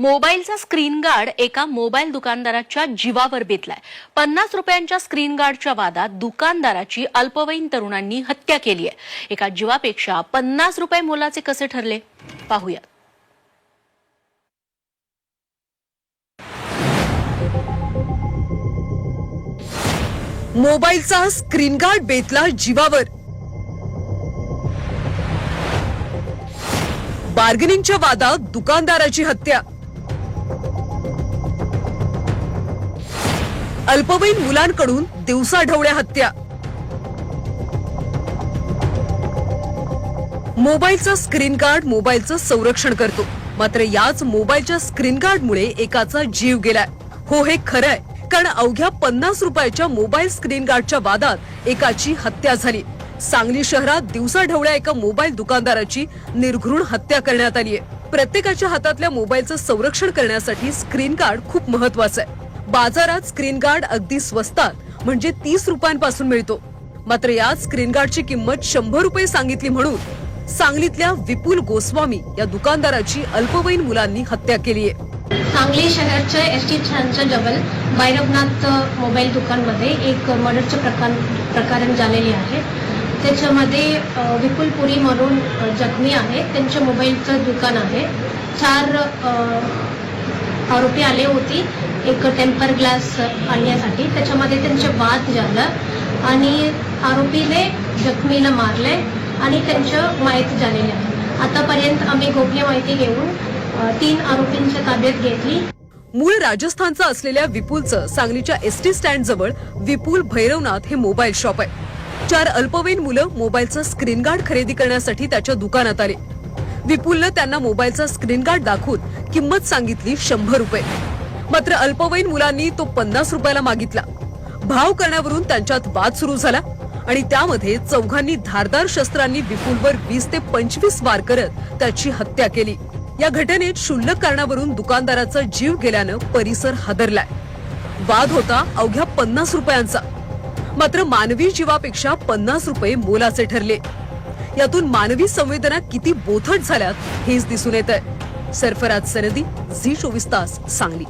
मोबाईलचा screen guard एका mobile दुकानदाराच्या जीवावर बेतलाय. पन्नास रुपयांच्या स्क्रीन गार्डच्या वादात दुकानदाराची अल्पवयीन तरुणांनी हत्या केली आहे. एका जीवापेक्षा पन्नास रुपये मोलाचे कसे ठरले? पाहूया मोबाईलचा स्क्रीन गार्ड बेतला जीवावर. बार्गेनिंगच्या वादात दुकानदाराची हत्या. अल्पवयीन मुलांकडून दिवसाढवळ्या हत्या. मोबाईलचा स्क्रीन गार्ड मोबाईलचं संरक्षण करतो. मात्र याच मोबाईलच्या स्क्रीन गार्डमुळे एकाचा जीव गेलाय. हो हे खरं आहे कारण अवघ्या पन्नास रुपयाच्या मोबाईल स्क्रीन गार्डच्या वादात एकाची हत्या झाली. सांगली शहरात दिवसाढवळ्या एका मोबाईल दुकानदाराची निर्घृण हत्या करण्यात आली आहे प्रत्येकाच्या हातातल्या मोबाईलचं संरक्षण करण्यासाठी स्क्रीन गार्ड खूप महत्वाचं आहे. बाजारात स्क्रीन गार्ड अगदी स्वस्तात म्हणजे तीस रुपयांपासून मिळतो. मात्र या स्क्रीन गार्डची किंमत शंभर रुपये सांगितली म्हणून सांगलीतल्या विपुल गोस्वामी या दुकानदाराची अल्पवयीन मुलांनी हत्या केली आहे. सांगली शहराच्या एस टी छानच्या जवळ भैरवनाथ मोबाईल दुकानमध्ये एक मर्डरचे प्रकार प्रकरण झालेले आहे. त्याच्यामध्ये विपुल पुरी म्हणून जखमी आहे. त्यांच्या मोबाईलचं दुकान आहे. चार आरोपी आले होती. एक टेम्पर ग्लास आणण्यासाठी. त्याच्यामध्ये त्यांचे वाद झालं आणि आरोपीने जखमीनं मारले आणि त्यांचं माहिती झालेलं. आहे आतापर्यंत आम्ही गोपनीय माहिती घेऊन तीन आरोपींच्या ताब्यात घेतली. मूळ राजस्थानचा असलेल्या विपुलचं सांगलीच्या एस टी स्टँड जवळ विपुल भैरवनाथ हे मोबाईल शॉप आहे. चार अल्पवयीन मुलं मोबाईलचा स्क्रीन गार्ड खरेदी करण्यासाठी त्याच्या दुकानात आले. विपुलनं त्यांना मोबाईलचा स्क्रीन गार्ड दाखवून किंमत सांगितली शंभर रुपये. मात्र अल्पवयीन मुलांनी तो पन्नास रुपयाला मागितला. भाव करण्यावरून त्यांच्यात वाद सुरू झाला आणि त्यामध्ये चौघांनी धारदार शस्त्रांनी विपुलवर वीस ते पंचवीस वार करत त्याची हत्या केली. या घटनेत क्षुल्लक कारणावरून दुकानदाराचा जीव गेल्यानं परिसर हादरलाय. वाद होता अवघ्या पन्नास रुपयांचा. मात्र मानवी जीवापेक्षा पन्नास रुपये मोलाचे ठरले. यातून मानवी संवेदना किती बोथट झाल्यात हेच दिसून येत आहे सरफराज सनदी झी चोवीस तास सांगली.